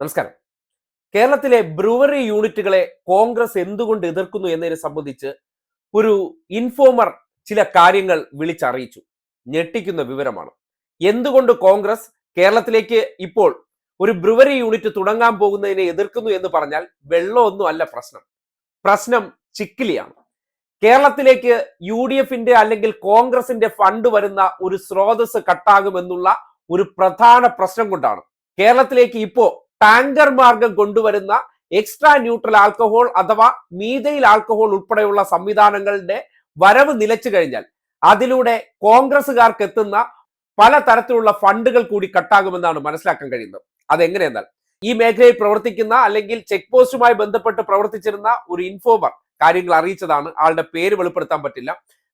നമസ്കാരം. കേരളത്തിലെ ബ്രൂവറി യൂണിറ്റുകളെ കോൺഗ്രസ് എന്തുകൊണ്ട് എതിർക്കുന്നു എന്നതിനെ സംബന്ധിച്ച് ഒരു ഇൻഫോമർ ചില കാര്യങ്ങൾ വിളിച്ചറിയിച്ചു. ഞെട്ടിക്കുന്ന വിവരമാണ്. എന്തുകൊണ്ട് കോൺഗ്രസ് കേരളത്തിലേക്ക് ഇപ്പോൾ ഒരു ബ്രുവറി യൂണിറ്റ് തുടങ്ങാൻ പോകുന്നതിനെ എതിർക്കുന്നു എന്ന് പറഞ്ഞാൽ വെള്ളമൊന്നും അല്ല പ്രശ്നം. പ്രശ്നം ചിക്കിലിയാണ്. കേരളത്തിലേക്ക് യു ഡി എഫിന്റെ അല്ലെങ്കിൽ കോൺഗ്രസിന്റെ ഫണ്ട് വരുന്ന ഒരു സ്രോതസ് കട്ടാകുമെന്നുള്ള ഒരു പ്രധാന പ്രശ്നം കൊണ്ടാണ്. കേരളത്തിലേക്ക് ഇപ്പോ ടാങ്കർ മാർഗം കൊണ്ടുവരുന്ന എക്സ്ട്രാ ന്യൂട്രൽ ആൽക്കഹോൾ അഥവാ മീതയിൽ ആൽക്കഹോൾ ഉൾപ്പെടെയുള്ള സംവിധാനങ്ങളുടെ വരവ് നിലച്ചു കഴിഞ്ഞാൽ അതിലൂടെ കോൺഗ്രസ്സുകാർക്ക് എത്തുന്ന പല തരത്തിലുള്ള ഫണ്ടുകൾ കൂടി കട്ടാകുമെന്നാണ് മനസ്സിലാക്കാൻ കഴിയുന്നത്. അതെങ്ങനെയെന്നാൽ ഈ മേഖലയിൽ പ്രവർത്തിക്കുന്ന അല്ലെങ്കിൽ ചെക്ക് പോസ്റ്റുമായി ബന്ധപ്പെട്ട് പ്രവർത്തിച്ചിരുന്ന ഒരു ഇൻഫോമർ കാര്യങ്ങൾ അറിയിച്ചതാണ്. ആളുടെ പേര് വെളിപ്പെടുത്താൻ പറ്റില്ല.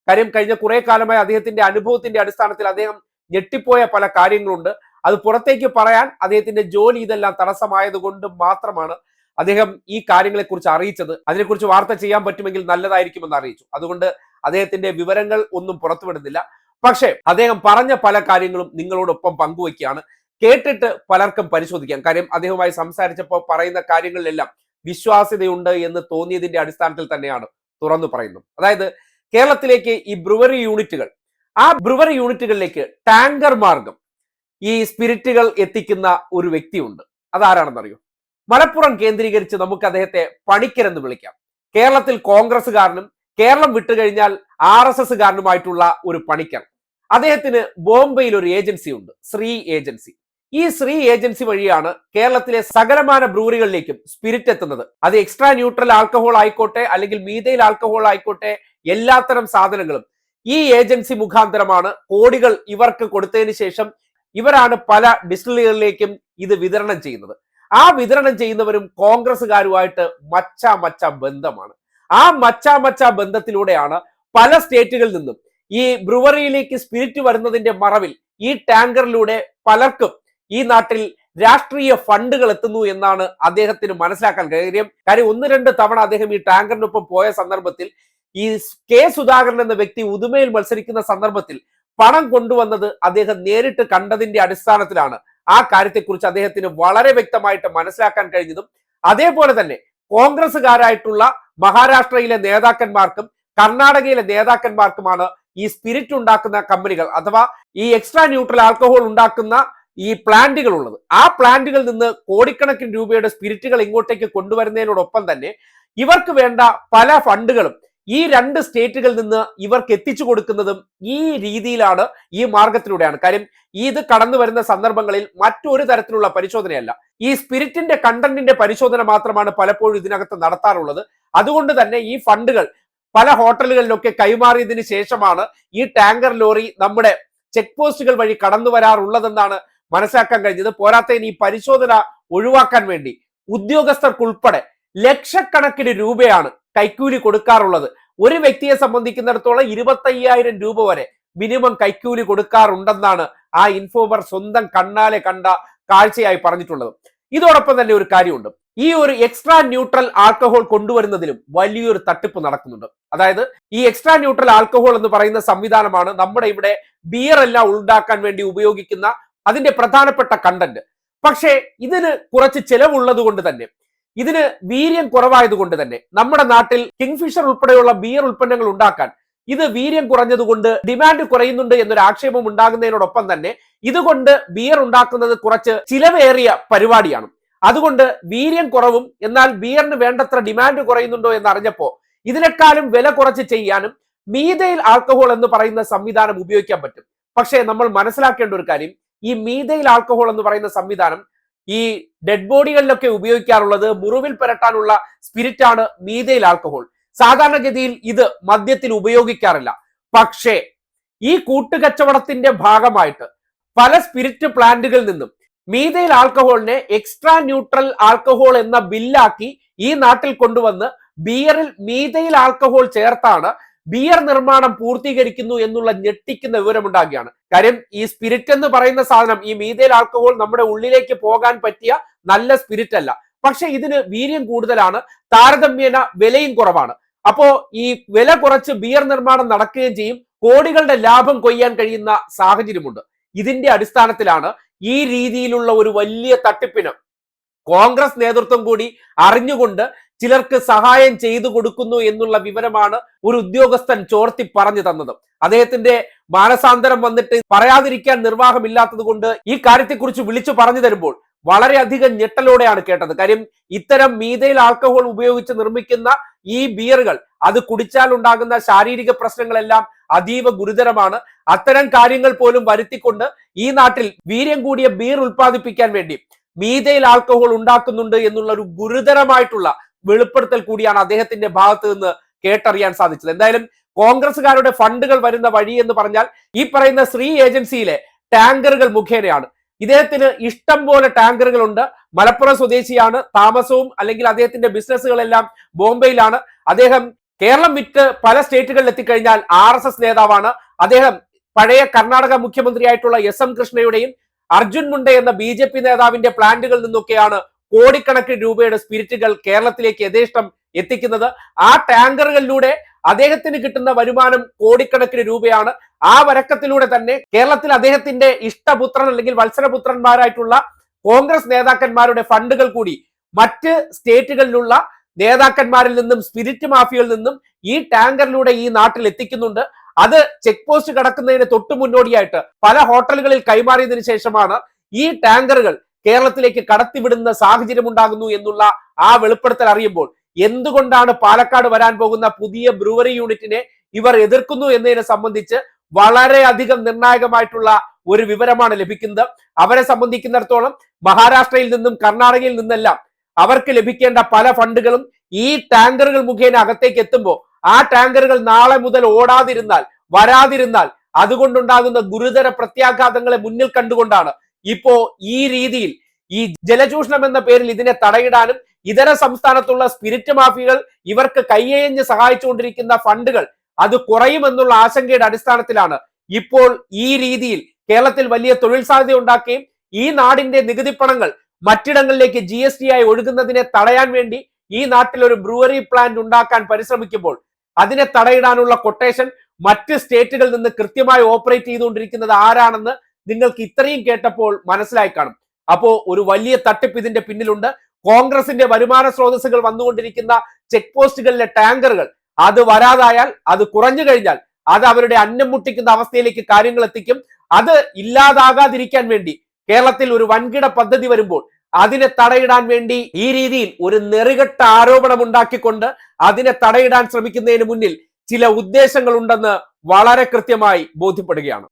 കാര്യം കഴിഞ്ഞ കുറെ കാലമായി അദ്ദേഹത്തിന്റെ അനുഭവത്തിന്റെ അടിസ്ഥാനത്തിൽ അദ്ദേഹം ഞെട്ടിപ്പോയ പല കാര്യങ്ങളുണ്ട്. അത് പുറത്തേക്ക് പറയാൻ അദ്ദേഹത്തിന്റെ ജോലി ഇതെല്ലാം തടസ്സമായത് കൊണ്ട് മാത്രമാണ് അദ്ദേഹം ഈ കാര്യങ്ങളെക്കുറിച്ച് അറിയിച്ചത്. അതിനെക്കുറിച്ച് വാർത്ത ചെയ്യാൻ പറ്റുമെങ്കിൽ നല്ലതായിരിക്കുമെന്ന് അറിയിച്ചു. അതുകൊണ്ട് അദ്ദേഹത്തിന്റെ വിവരങ്ങൾ ഒന്നും പുറത്തുവിടുന്നില്ല. പക്ഷേ അദ്ദേഹം പറഞ്ഞ പല കാര്യങ്ങളും നിങ്ങളോടൊപ്പം പങ്കുവയ്ക്കുകയാണ്. കേട്ടിട്ട് പലർക്കും പരിശോധിക്കാം. കാര്യം അദ്ദേഹവുമായി സംസാരിച്ചപ്പോൾ പറയുന്ന കാര്യങ്ങളിലെല്ലാം വിശ്വാസ്യതയുണ്ട് എന്ന് തോന്നിയതിന്റെ അടിസ്ഥാനത്തിൽ തന്നെയാണ് തുറന്നു പറയുന്നത്. അതായത് കേരളത്തിലേക്ക് ഈ ബ്രുവറി യൂണിറ്റുകൾ ആ ബ്രുവറി യൂണിറ്റുകളിലേക്ക് ടാങ്കർ മാർഗം ഈ സ്പിരിറ്റുകൾ എത്തിക്കുന്ന ഒരു വ്യക്തിയുണ്ട്. അതാരാണെന്നറിയോ? മലപ്പുറം കേന്ദ്രീകരിച്ച് നമുക്ക് അദ്ദേഹത്തെ പണിക്കരെന്ന് വിളിക്കാം. കേരളത്തിൽ കോൺഗ്രസ്സുകാരനും കേരളം വിട്ടുകഴിഞ്ഞാൽ ആർ എസ് എസ്സുകാരനുമായിട്ടുള്ള ഒരു പണിക്കർ. അദ്ദേഹത്തിന് ബോംബെയിൽ ഒരു ഏജൻസി ഉണ്ട് ശ്രീ ഏജൻസി. ഈ ശ്രീ ഏജൻസി വഴിയാണ് കേരളത്തിലെ സകലമാന ബ്രൂറികളിലേക്കും സ്പിരിറ്റ് എത്തുന്നത്. അത് എക്സ്ട്രാ ന്യൂട്രൽ ആൽക്കഹോൾ ആയിക്കോട്ടെ അല്ലെങ്കിൽ മീതയിൽ ആൽക്കഹോൾ ആയിക്കോട്ടെ എല്ലാത്തരം സാധനങ്ങളും ഈ ഏജൻസി മുഖാന്തരമാണ് കോടികൾ ഇവർക്ക് കൊടുത്തതിന് ശേഷം ഇവരാണ് പല ഡിസ്റ്റിലറികളിലേക്കും ഇത് വിതരണം ചെയ്യുന്നത്. ആ വിതരണം ചെയ്യുന്നവരും കോൺഗ്രസ്സുകാരുമായിട്ട് മച്ച മച്ച ബന്ധമാണ്. ആ മച്ച മച്ച ബന്ധത്തിലൂടെയാണ് പല സ്റ്റേറ്റുകളിൽ നിന്നും ഈ ബ്രുവറിയിലേക്ക് സ്പിരിറ്റ് വരുന്നതിന്റെ മറവിൽ ഈ ടാങ്കറിലൂടെ പലർക്കും ഈ നാട്ടിൽ രാഷ്ട്രീയ ഫണ്ടുകൾ എത്തുന്നു എന്നാണ് അദ്ദേഹത്തിന് മനസ്സിലാക്കാൻ കാര്യം. കാര്യം ഒന്ന് രണ്ട് തവണ അദ്ദേഹം ഈ ടാങ്കറിനൊപ്പം പോയ സന്ദർഭത്തിൽ ഈ കെ സുധാകരൻ എന്ന വ്യക്തി ഉദുമയിൽ മത്സരിക്കുന്ന സന്ദർഭത്തിൽ പണം കൊണ്ടുവന്നത് അദ്ദേഹം നേരിട്ട് കണ്ടതിന്റെ അടിസ്ഥാനത്തിലാണ്. ആ കാര്യത്തെക്കുറിച്ച് അദ്ദേഹത്തിന് വളരെ വ്യക്തമായിട്ട് മനസ്സിലാക്കാൻ കഴിഞ്ഞതും അതേപോലെ തന്നെ കോൺഗ്രസ്സുകാരായിട്ടുള്ള മഹാരാഷ്ട്രയിലെ നേതാക്കന്മാർക്കും കർണാടകയിലെ നേതാക്കന്മാർക്കുമാണ് ഈ സ്പിരിറ്റ് ഉണ്ടാക്കുന്ന കമ്പനികൾ അഥവാ ഈ എക്സ്ട്രാ ന്യൂട്രൽ ആൽക്കഹോൾ ഉണ്ടാക്കുന്ന ഈ പ്ലാന്റുകൾ ഉള്ളത് ആ പ്ലാന്റുകളിൽ നിന്ന് കോടിക്കണക്കിന് രൂപയുടെ സ്പിരിറ്റുകൾ ഇങ്ങോട്ടേക്ക് കൊണ്ടുവരുന്നതിനോടൊപ്പം തന്നെ ഇവർക്ക് വേണ്ട പല ഫണ്ടുകളും ഈ രണ്ട് സ്റ്റേറ്റുകളിൽ നിന്ന് ഇവർക്ക് എത്തിച്ചു കൊടുക്കുന്നതും ഈ രീതിയിലാണ് ഈ മാർഗത്തിലൂടെയാണ്. കാര്യം ഇത് കടന്നു വരുന്ന സന്ദർഭങ്ങളിൽ മറ്റൊരു തരത്തിലുള്ള പരിശോധനയല്ല. ഈ സ്പിരിറ്റിന്റെ കണ്ടന്റിന്റെ പരിശോധന മാത്രമാണ് പലപ്പോഴും ഇതിനകത്ത് നടത്താറുള്ളത്. അതുകൊണ്ട് തന്നെ ഈ ഫണ്ടുകൾ പല ഹോട്ടലുകളിലൊക്കെ കൈമാറിയതിനു ശേഷമാണ് ഈ ടാങ്കർ ലോറി നമ്മുടെ ചെക്ക് പോസ്റ്റുകൾ വഴി കടന്നു വരാറുള്ളതെന്നാണ് മനസ്സിലാക്കാൻ കഴിഞ്ഞത്. പോരാത്തതിന് ഈ പരിശോധന ഒഴിവാക്കാൻ വേണ്ടി ഉദ്യോഗസ്ഥർക്കുൾപ്പെടെ ലക്ഷക്കണക്കിന് രൂപയാണ് കൈക്കൂലി കൊടുക്കാറുള്ളത്. ഒരു വ്യക്തിയെ സംബന്ധിക്കുന്നിടത്തോളം ഇരുപത്തയ്യായിരം രൂപ വരെ മിനിമം കൈക്കൂലി കൊടുക്കാറുണ്ടെന്നാണ് ആ ഇൻഫോമർ സ്വന്തം കണ്ണാലെ കണ്ട കാഴ്ചയായി പറഞ്ഞിട്ടുള്ളത്. ഇതോടൊപ്പം തന്നെ ഒരു കാര്യമുണ്ട്. ഈ ഒരു എക്സ്ട്രാ ന്യൂട്രൽ ആൽക്കഹോൾ കൊണ്ടുവരുന്നതിലും വലിയൊരു തട്ടിപ്പ് നടക്കുന്നുണ്ട്. അതായത് ഈ എക്സ്ട്രാ ന്യൂട്രൽ ആൽക്കഹോൾ എന്ന് പറയുന്ന സംവിധാനമാണ് നമ്മുടെ ഇവിടെ ബിയർ എല്ലാം ഉണ്ടാക്കാൻ വേണ്ടി ഉപയോഗിക്കുന്ന അതിന്റെ പ്രധാനപ്പെട്ട കണ്ടന്റ് പക്ഷേ ഇതിന് കുറച്ച് ചെലവുള്ളത് കൊണ്ട് തന്നെ ഇതിന് വീര്യം കുറവായതുകൊണ്ട് തന്നെ നമ്മുടെ നാട്ടിൽ കിങ്ഫിഷർ ഉൾപ്പെടെയുള്ള ബിയർ ഉൽപ്പന്നങ്ങൾ ഉണ്ടാക്കാൻ ഇത് വീര്യം കുറഞ്ഞതുകൊണ്ട് ഡിമാൻഡ് കുറയുന്നുണ്ട് എന്നൊരു ആക്ഷേപം ഉണ്ടാകുന്നതിനോടൊപ്പം തന്നെ ഇതുകൊണ്ട് ബിയർ ഉണ്ടാക്കുന്നത് കുറച്ച് ചിലവേറിയ പരിപാടിയാണ്. അതുകൊണ്ട് വീര്യം കുറവും എന്നാൽ ബിയറിന് വേണ്ടത്ര ഡിമാൻഡ് കുറയുന്നുണ്ടോ എന്ന് അറിഞ്ഞപ്പോ ഇതിനേക്കാളും വില കുറച്ച് ചെയ്യാനും മീതയിൽ ആൽക്കഹോൾ എന്ന് പറയുന്ന സംവിധാനം ഉപയോഗിക്കാൻ പറ്റും. പക്ഷേ നമ്മൾ മനസ്സിലാക്കേണ്ട ഒരു കാര്യം ഈ മീതയിൽ ആൽക്കഹോൾ എന്ന് പറയുന്ന സംവിധാനം ഈ ഡെഡ് ബോഡികളിലൊക്കെ ഉപയോഗിക്കാറുള്ളത് മുറിവിൽ പുരട്ടാനുള്ള സ്പിരിറ്റ് ആണ് മീതയിൽ ആൽക്കഹോൾ സാധാരണഗതിയിൽ ഇത് മദ്യത്തിൽ ഉപയോഗിക്കാറില്ല. പക്ഷേ ഈ കൂട്ടുകച്ചവടത്തിന്റെ ഭാഗമായിട്ട് പല സ്പിരിറ്റ് പ്ലാന്റുകളിൽ നിന്നും മീതയിൽ ആൽക്കഹോളിനെ എക്സ്ട്രാ ന്യൂട്രൽ ആൽക്കഹോൾ എന്ന ബില്ലാക്കി ഈ നാട്ടിൽ കൊണ്ടുവന്ന് ബിയറിൽ മീതയിൽ ആൽക്കഹോൾ ചേർത്താണ് ബിയർ നിർമ്മാണം പൂർത്തീകരിക്കുന്നു എന്നുള്ള ഞെട്ടിക്കുന്ന വിവരമുണ്ടാകുകയാണ്. കാര്യം ഈ സ്പിരിറ്റ് എന്ന് പറയുന്ന സാധനം ഈ മീതയിൽ ആൽക്കഹോൾ നമ്മുടെ ഉള്ളിലേക്ക് പോകാൻ പറ്റിയ നല്ല സ്പിരിറ്റ് അല്ല. പക്ഷെ ഇതിന് വീര്യം കൂടുതലാണ് താരതമ്യേന വിലയും കുറവാണ്. അപ്പോ ഈ വില കുറച്ച് ബിയർ നിർമ്മാണം നടക്കുകയും ചെയ്യും കോടികളുടെ ലാഭം കൊയ്യാൻ കഴിയുന്ന സാഹചര്യമുണ്ട്. ഇതിന്റെ അടിസ്ഥാനത്തിലാണ് ഈ രീതിയിലുള്ള ഒരു വലിയ തട്ടിപ്പിന് കോൺഗ്രസ് നേതൃത്വം കൂടി അറിഞ്ഞുകൊണ്ട് ചിലർക്ക് സഹായം ചെയ്തു കൊടുക്കുന്നു എന്നുള്ള വിവരമാണ് ഒരു ഉദ്യോഗസ്ഥൻ ചോർത്തി പറഞ്ഞു തന്നത്. അദ്ദേഹത്തിന്റെ മാനസാന്തരം വന്നിട്ട് പറയാതിരിക്കാൻ നിർവാഹമില്ലാത്തത് കൊണ്ട് ഈ കാര്യത്തെക്കുറിച്ച് വിളിച്ചു പറഞ്ഞു തരുമ്പോൾ വളരെയധികം ഞെട്ടലോടെയാണ് കേട്ടത്. കാര്യം ഇത്തരം മീതയിൽ ആൽക്കഹോൾ ഉപയോഗിച്ച് നിർമ്മിക്കുന്ന ഈ ബിയറുകൾ അത് കുടിച്ചാൽ ഉണ്ടാകുന്ന ശാരീരിക പ്രശ്നങ്ങളെല്ലാം അതീവ ഗുരുതരമാണ്. അത്തരം കാര്യങ്ങൾ പോലും വരുത്തിക്കൊണ്ട് ഈ നാട്ടിൽ വീര്യം കൂടിയ ബീർ ഉൽപ്പാദിപ്പിക്കാൻ വേണ്ടി മീതയിൽ ആൽക്കഹോൾ ഉണ്ടാക്കുന്നുണ്ട് എന്നുള്ള ഒരു ഗുരുതരമായിട്ടുള്ള വെളിപ്പെടുത്തൽ കൂടിയാണ് അദ്ദേഹത്തിന്റെ ഭാഗത്ത് നിന്ന് കേട്ടറിയാൻ സാധിച്ചത്. എന്തായാലും കോൺഗ്രസ്സുകാരുടെ ഫണ്ടുകൾ വരുന്ന വഴി എന്ന് പറഞ്ഞാൽ ഈ പറയുന്ന ശ്രീ ഏജൻസിയിലെ ടാങ്കറുകൾ മുഖേനയാണ്. ഇദ്ദേഹത്തിന് ഇഷ്ടം പോലെ ടാങ്കറുകളുണ്ട്. മലപ്പുറം സ്വദേശിയാണ് താമസവും അല്ലെങ്കിൽ അദ്ദേഹത്തിന്റെ ബിസിനസ്സുകളെല്ലാം ബോംബെയിലാണ്. അദ്ദേഹം കേരളം വിറ്റ് പല സ്റ്റേറ്റുകളിൽ എത്തിക്കഴിഞ്ഞാൽ ആർ എസ് എസ് നേതാവാണ്. അദ്ദേഹം പഴയ കർണാടക മുഖ്യമന്ത്രിയായിട്ടുള്ള എസ് എം കൃഷ്ണയുടെയും അർജുൻ മുണ്ട എന്ന ബി ജെ പി നേതാവിന്റെ പ്ലാന്റുകളിൽ നിന്നൊക്കെയാണ് കോടിക്കണക്കിന് രൂപയുടെ സ്പിരിറ്റുകൾ കേരളത്തിലേക്ക് യഥേഷ്ടം എത്തിക്കുന്നത്. ആ ടാങ്കറുകളിലൂടെ അദ്ദേഹത്തിന് കിട്ടുന്ന വരുമാനം കോടിക്കണക്കിന് രൂപയാണ്. ആ വരക്കത്തിലൂടെ തന്നെ കേരളത്തിൽ അദ്ദേഹത്തിന്റെ ഇഷ്ടപുത്രൻ അല്ലെങ്കിൽ വത്സരപുത്രന്മാരായിട്ടുള്ള കോൺഗ്രസ് നേതാക്കന്മാരുടെ ഫണ്ടുകൾ കൂടി മറ്റ് സ്റ്റേറ്റുകളിലുള്ള നേതാക്കന്മാരിൽ നിന്നും സ്പിരിറ്റ് മാഫിയയിൽ നിന്നും ഈ ടാങ്കറിലൂടെ ഈ നാട്ടിൽ എത്തിക്കുന്നുണ്ട്. അത് ചെക്ക് പോസ്റ്റ് കടക്കുന്നതിന് തൊട്ടു മുന്നോടിയായിട്ട് പല ഹോട്ടലുകളിൽ കൈമാറിയതിനു ശേഷമാണ് ഈ ടാങ്കറുകൾ കേരളത്തിലേക്ക് കടത്തിവിടുന്ന സാഹചര്യം ഉണ്ടാകുന്നു എന്നുള്ള ആ വെളിപ്പെടുത്തൽ അറിയുമ്പോൾ എന്തുകൊണ്ടാണ് പാലക്കാട് വരാൻ പോകുന്ന പുതിയ ബ്രൂവറി യൂണിറ്റിനെ ഇവർ എതിർക്കുന്നു എന്നതിനെ സംബന്ധിച്ച് വളരെയധികം നിർണായകമായിട്ടുള്ള ഒരു വിവരമാണ് ലഭിക്കുന്നത്. അവരെ സംബന്ധിക്കുന്നിടത്തോളം മഹാരാഷ്ട്രയിൽ നിന്നും കർണാടകയിൽ നിന്നെല്ലാം അവർക്ക് ലഭിക്കേണ്ട പല ഫണ്ടുകളും ഈ ടാങ്കറുകൾ മുഖേന അകത്തേക്ക് എത്തുമ്പോൾ ആ ടാങ്കറുകൾ നാളെ മുതൽ ഓടാതിരുന്നാൽ വരാതിരുന്നാൽ അതുകൊണ്ടുണ്ടാകുന്ന ഗുരുതര പ്രത്യാഘാതങ്ങളെ മുന്നിൽ കണ്ടുകൊണ്ടാണ് ഇപ്പോ ഈ രീതിയിൽ ഈ ജലചൂഷണം എന്ന പേരിൽ ഇതിനെ തടയിടാനും ഇതര സംസ്ഥാനത്തുള്ള സ്പിരിറ്റ് മാഫികൾ ഇവർക്ക് കയ്യേഞ്ഞ് സഹായിച്ചുകൊണ്ടിരിക്കുന്ന ഫണ്ടുകൾ അത് കുറയുമെന്നുള്ള ആശങ്കയുടെ അടിസ്ഥാനത്തിലാണ് ഇപ്പോൾ ഈ രീതിയിൽ കേരളത്തിൽ വലിയ തൊഴിൽ സാധ്യത ഉണ്ടാക്കുകയും ഈ നാടിന്റെ നികുതി പണങ്ങൾ മറ്റിടങ്ങളിലേക്ക് ജി എസ് ടി ആയി ഒഴുകുന്നതിനെ തടയാൻ വേണ്ടി ഈ നാട്ടിൽ ഒരു ബ്രൂവറി പ്ലാന്റ് ഉണ്ടാക്കാൻ പരിശ്രമിക്കുമ്പോൾ അതിനെ തടയിടാനുള്ള കൊട്ടേഷൻ മറ്റ് സ്റ്റേറ്റുകളിൽ നിന്ന് കൃത്യമായി ഓപ്പറേറ്റ് ചെയ്തുകൊണ്ടിരിക്കുന്നത് ആരാണെന്ന് നിങ്ങൾക്ക് ഇത്രയും കേട്ടപ്പോൾ മനസ്സിലായി കാണും. അപ്പോ ഒരു വലിയ തട്ടിപ്പ് ഇതിന്റെ പിന്നിലുണ്ട്. കോൺഗ്രസിന്റെ വരുമാന സ്രോതസ്സുകൾ വന്നുകൊണ്ടിരിക്കുന്ന ചെക്ക് പോസ്റ്റുകളിലെ ടാങ്കറുകൾ അത് വരാതായാൽ അത് കുറഞ്ഞു കഴിഞ്ഞാൽ അത് അവരുടെ അന്നം മുട്ടിക്കുന്ന അവസ്ഥയിലേക്ക് കാര്യങ്ങൾ എത്തിക്കും. അത് ഇല്ലാതാകാതിരിക്കാൻ വേണ്ടി കേരളത്തിൽ ഒരു വൻകിട പദ്ധതി വരുമ്പോൾ അതിനെ തടയിടാൻ വേണ്ടി ഈ രീതിയിൽ ഒരു നെറികെട്ട ആരോപണം ഉണ്ടാക്കിക്കൊണ്ട് അതിനെ തടയിടാൻ ശ്രമിക്കുന്നതിന് മുന്നിൽ ചില ഉദ്ദേശങ്ങൾ ഉണ്ടെന്ന് വളരെ കൃത്യമായി ബോധ്യപ്പെടുകയാണ്.